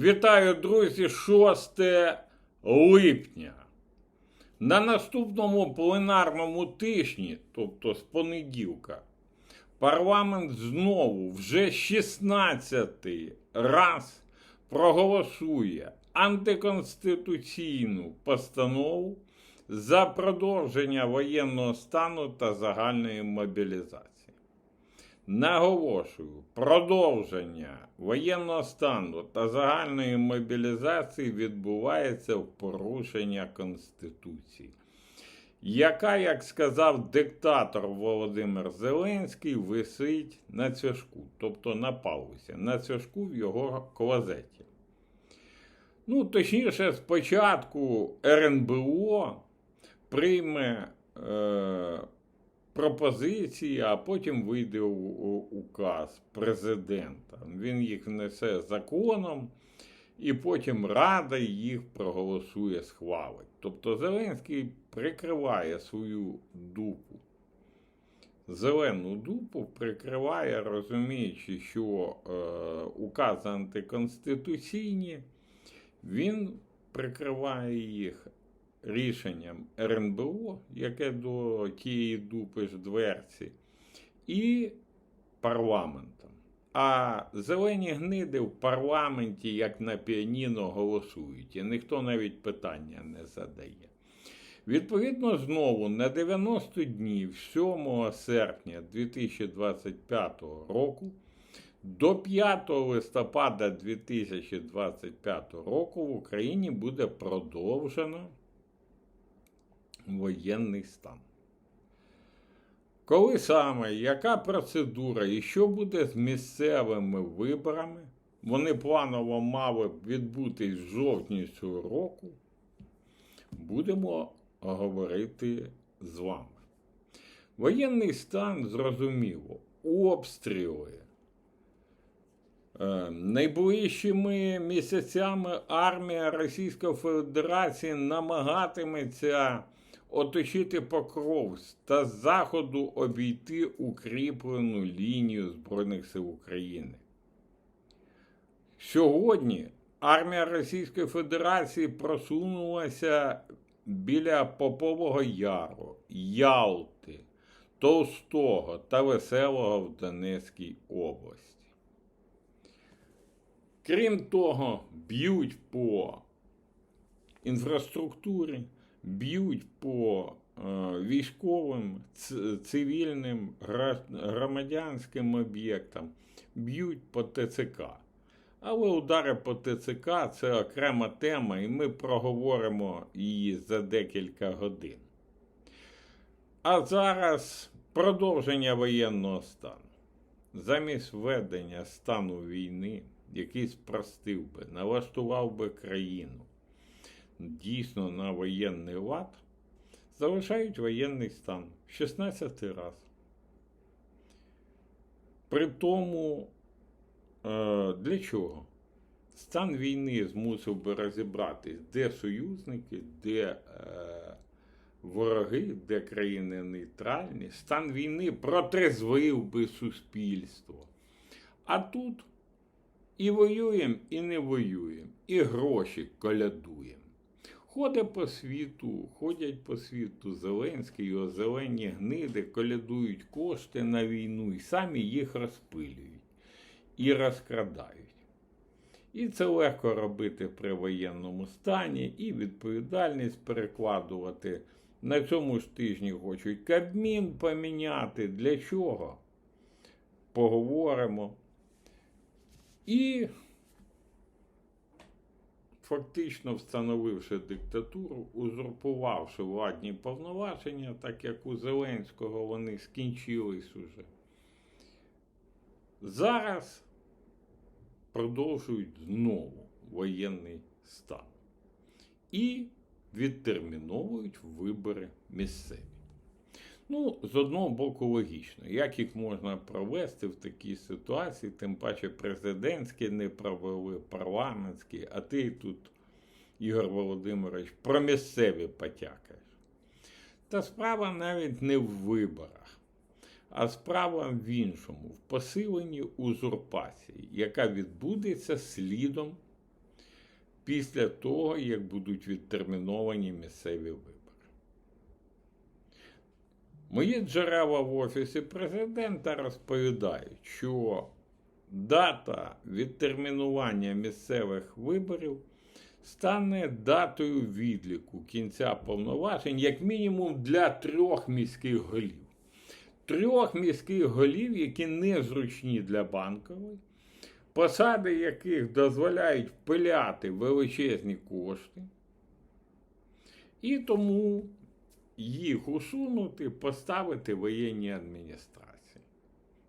Вітаю, друзі, 6 липня. На наступному пленарному тижні, тобто з понеділка, парламент знову вже 16 раз проголосує антиконституційну постанову за продовження воєнного стану та загальної мобілізації. Наголошую, продовження воєнного стану та загальної мобілізації відбувається в порушення Конституції, яка, як сказав диктатор Володимир Зеленський, висить на цвяшку, тобто на паузі, на цвяшку в його клозеті. Ну, точніше, спочатку РНБО прийме. Е- пропозиції, а потім вийде указ президента. Він їх внесе законом, і потім Рада їх проголосує, схвалить. Тобто Зеленський прикриває свою дупу. Зелену дупу прикриває, розуміючи, що е, укази антиконституційні, він прикриває їх рішенням РНБО, яке до тієї дупи ж дверці, і парламентом. А зелені гниди в парламенті, як на піаніно, голосують, і ніхто навіть питання не задає. Відповідно, знову на 90 днів 7 серпня 2025 року до 5 листопада 2025 року в Україні буде продовжено воєнний стан. Коли саме, яка процедура і що буде з місцевими виборами, вони планово мали б відбутись в жовтні цього року, будемо говорити з вами. Воєнний стан, зрозуміло, обстріли. Е, Найближчими місяцями армія Російської Федерації намагатиметься оточити покров та з заходу обійти укріплену лінію Збройних сил України. Сьогодні армія Російської Федерації просунулася біля Попового Яру, Ялти, Толстого та Веселого в Донецькій області. Крім того, б'ють по інфраструктурі, б'ють по е, військовим, цивільним, громадянським об'єктам, б'ють по ТЦК. Але удари по ТЦК це окрема тема, і ми проговоримо її за декілька годин. А зараз продовження воєнного стану. Замість введення стану війни, який спростив би, налаштував би країну дійсно на воєнний лад, залишають воєнний стан в 16 раз. При тому, е, для чого? Стан війни змусив би розібратись, де союзники, де е, вороги, де країни нейтральні. Стан війни протрезвив би суспільство. А тут і воюємо, і не воюємо, і гроші колядуємо. Ходить по світу, ходять по світу Зеленський, його зелені гниди, колядують кошти на війну і самі їх розпилюють і розкрадають. І це легко робити при воєнному стані, і відповідальність перекладувати. На цьому ж тижні хочуть Кабмін поміняти. Для чого? Поговоримо. І фактично встановивши диктатуру, узурпувавши владні повноваження, так як у Зеленського вони скінчились уже. Зараз продовжують знову воєнний стан і відтерміновують вибори місцеві. Ну, з одного боку, логічно, як їх можна провести в такій ситуації, тим паче президентські не провели, парламентські, а ти тут, Ігор Володимирович, про місцеві потякаєш. Та справа навіть не в виборах, а справа в іншому, в посиленні узурпації, яка відбудеться слідом після того, як будуть відтерміновані місцеві вибори. Мої джерела в Офісі президента розповідають, що дата відтермінування місцевих виборів стане датою відліку кінця повноважень, як мінімум для трьох міських голів. Трьох міських голів, які незручні для банкової, посади яких дозволяють впиляти величезні кошти, і тому їх усунути, поставити воєнні адміністрації.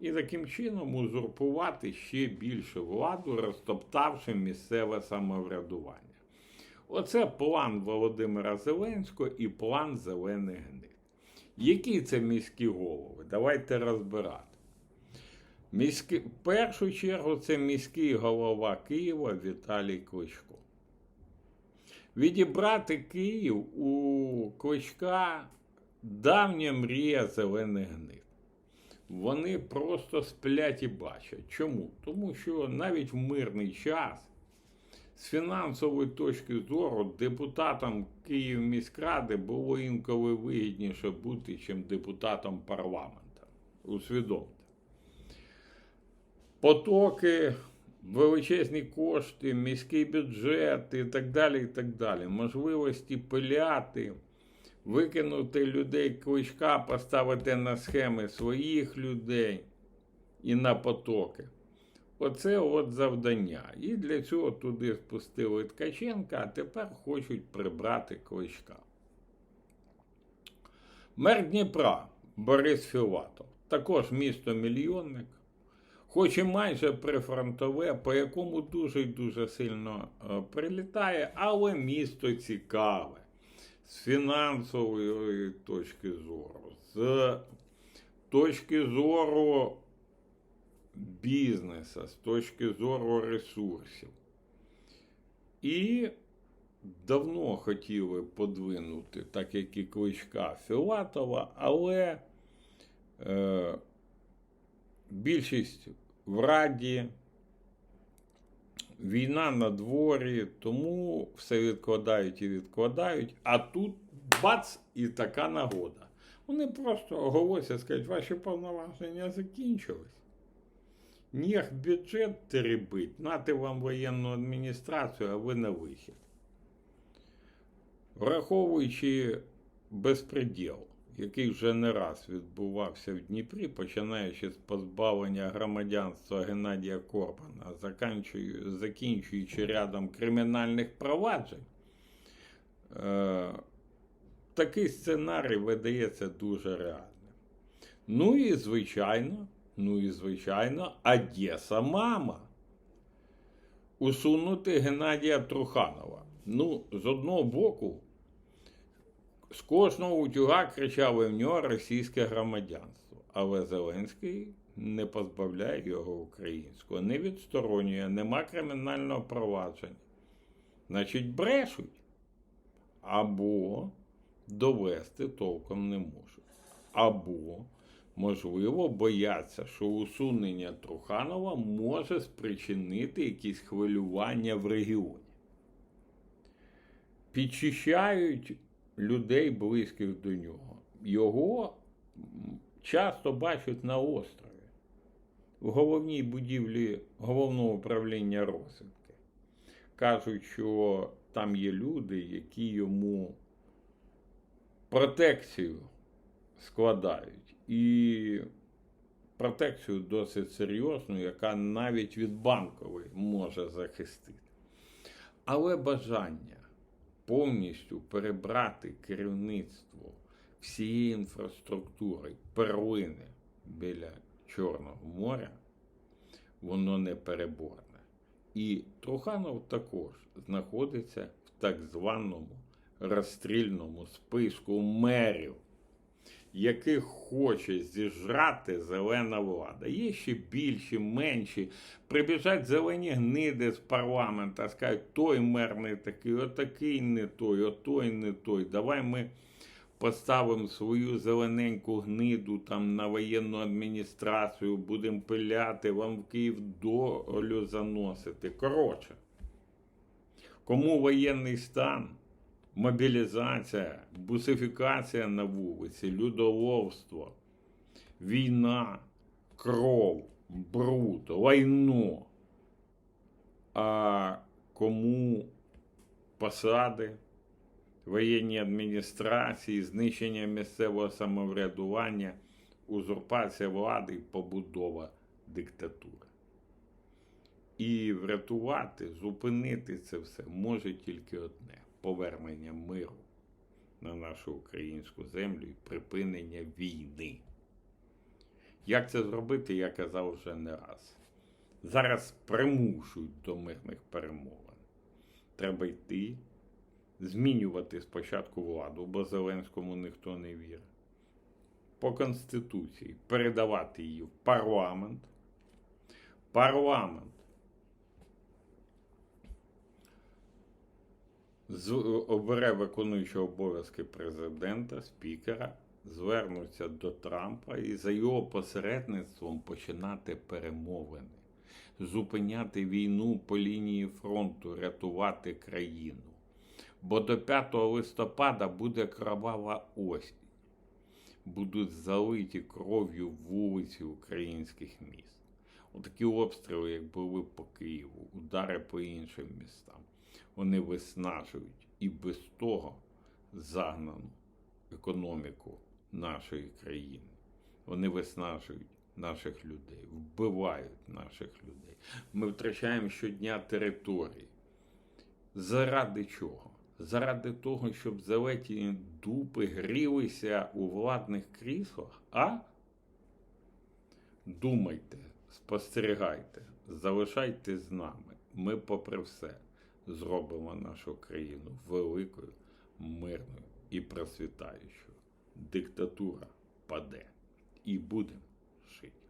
І таким чином узурпувати ще більше владу, розтоптавши місцеве самоврядування. Оце план Володимира Зеленського і план Зелених гнид. Які це міські голови? Давайте розбирати. Міський, в першу чергу це міський голова Києва Віталій Кличко. Відібрати Київ у Кличка давня мрія зелених гнид. Вони просто сплять і бачать. Чому? Тому що навіть в мирний час з фінансової точки зору депутатам Київміськради було інколи вигідніше бути, чим депутатом парламенту. Усвідомте. Потоки, величезні кошти, міський бюджет і так далі. і так далі. Можливості пиляти, викинути людей кличка, поставити на схеми своїх людей і на потоки. Оце от завдання. І для цього туди спустили Ткаченка, а тепер хочуть прибрати кличка. Мер Дніпра Борис Філатов, також місто мільйонник, хоч і майже прифронтове, по якому дуже дуже сильно е, прилітає, але місто цікаве з фінансової точки зору, з точки зору бізнесу, з точки зору ресурсів. І давно хотіли подвинути, так як і кличка Філатова, але е, більшість в Раді, війна на дворі, тому все відкладають і відкладають, а тут бац і така нагода. Вони просто оголосять, скажуть, ваші повноваження закінчились. Ніг бюджет теребить, нати вам воєнну адміністрацію, а ви на вихід. Враховуючи безпреділ, який вже не раз відбувався в Дніпрі, починаючи з позбавлення громадянства Геннадія Корбана, закінчуючи, рядом кримінальних проваджень, е, такий сценарій видається дуже реальним. Ну і звичайно. Ну і, звичайно, Одеса мама. Усунути Геннадія Труханова. Ну, з одного боку, з кожного утюга кричали в нього російське громадянство. Але Зеленський не позбавляє його українського, не відсторонює, нема кримінального провадження. Значить, брешуть. Або довести толком не можуть. Або можливо, бояться, що усунення Труханова може спричинити якісь хвилювання в регіоні. Підчищають людей, близьких до нього. Його часто бачать на острові, в головній будівлі головного управління розвідки. Кажуть, що там є люди, які йому протекцію складають і протекцію досить серйозну, яка навіть від банкової може захистити. Але бажання повністю перебрати керівництво всієї інфраструктури перлини біля Чорного моря, воно не переборне. І Труханов також знаходиться в так званому розстрільному списку мерів яких хоче зіжрати зелена влада. Є ще більші, менші. Прибіжать зелені гниди з парламента, скажуть, той мер не такий, отакий не той, отой не той. Давай ми поставимо свою зелененьку гниду там на воєнну адміністрацію, будемо пиляти, вам в Київ долю заносити. Коротше. Кому воєнний стан, мобілізація, бусифікація на вулиці, людоловство, війна, кров, бруд, лайно. А кому посади, воєнні адміністрації, знищення місцевого самоврядування, узурпація влади і побудова диктатури. І врятувати, зупинити це все може тільки одне повернення миру на нашу українську землю і припинення війни. Як це зробити, я казав вже не раз. Зараз примушують до мирних перемовин. Треба йти, змінювати спочатку владу, бо Зеленському ніхто не вірить. По Конституції передавати її в парламент. Парламент обере виконуючого обов'язки президента, спікера, звернуться до Трампа і за його посередництвом починати перемовини, зупиняти війну по лінії фронту, рятувати країну. Бо до 5 листопада буде кровава осінь. Будуть залиті кров'ю вулиці українських міст. Отакі обстріли, як були по Києву, удари по іншим містам вони виснажують і без того загнану економіку нашої країни. Вони виснажують наших людей, вбивають наших людей. Ми втрачаємо щодня території. Заради чого? Заради того, щоб залеті дупи грілися у владних кріслах, а? Думайте, спостерігайте, залишайтесь з нами. Ми, попри все, зробимо нашу країну великою, мирною і процвітаючою. Диктатура паде. І будемо жити.